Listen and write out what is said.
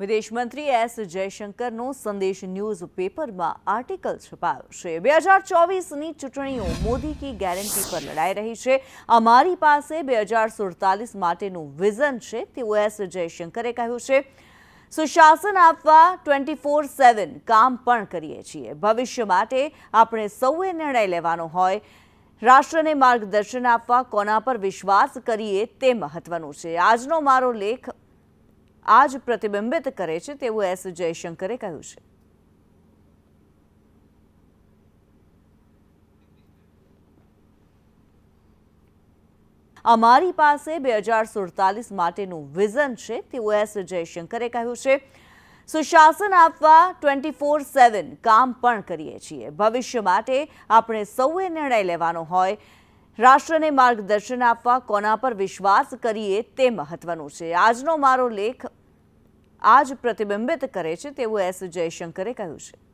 વિદેશ મંત્રી એસ જયશંકરનો સંદેશ ન્યૂઝ પેપરમાં આર્ટિકલ છપાયો છે. બે હજાર ચોવીસની ચૂંટણીઓ મોદી કી ગેરંટી પર લડાઈ રહી છે. અમારી પાસે બે હજાર સુડતાલીસ માટેનું વિઝન છે, તેવું એસ જયશંકરે કહ્યું છે. સુશાસન આપવા ટ્વેન્ટી ફોર સેવન કામ પણ કરીએ છીએ. ભવિષ્ય માટે આપણે સૌએ નિર્ણય લેવાનો હોય. રાષ્ટ્રને માર્ગદર્શન આપવા કોના પર વિશ્વાસ કરીએ તે મહત્વનું છે. આજનો મારો લેખ આ જ પ્રતિબિંબિત કરે છે તેવું એસ જયશંકરે કહ્યું છે. અમારી પાસે બે હજાર સુડતાલીસ માટેનું વિઝન છે તેવું એસ જયશંકરે કહ્યું છે. સુશાસન આપવા ટ્વેન્ટી ફોર સેવન કામ પણ કરીએ છીએ. ભવિષ્ય માટે આપણે સૌએ નિર્ણય લેવાનો હોય રાષ્ટ્રને માર્ગદર્શન આપવા કોના પર વિશ્વાસ કરીએ તે મહત્વનું છે. આજનો મારો લેખ આજ પ્રતિબિંબિત કરે છે તેવું એસ. જયશંકરે કહ્યું છે.